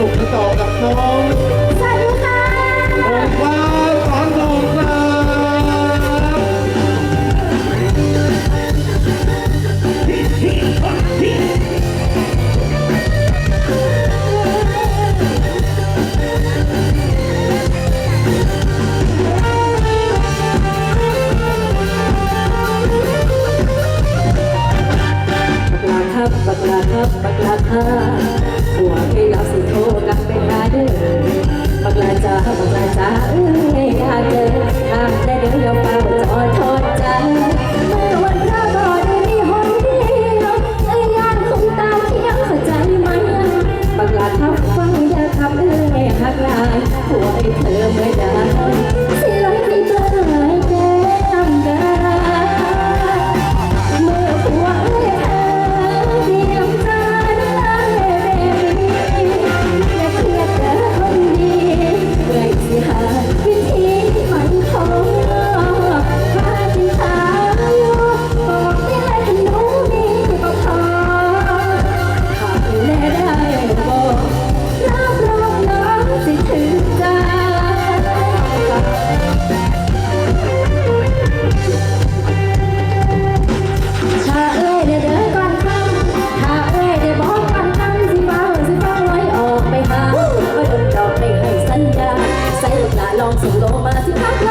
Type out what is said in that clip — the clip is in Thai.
นุกกัต่อกับน้องสวัสดีค่ะอมค์ว่าสอนทองครับบักลาครับบักลาครับบักลาค่ะ จ้าเอ้ยอยากเจอ 动，走动，我们来听。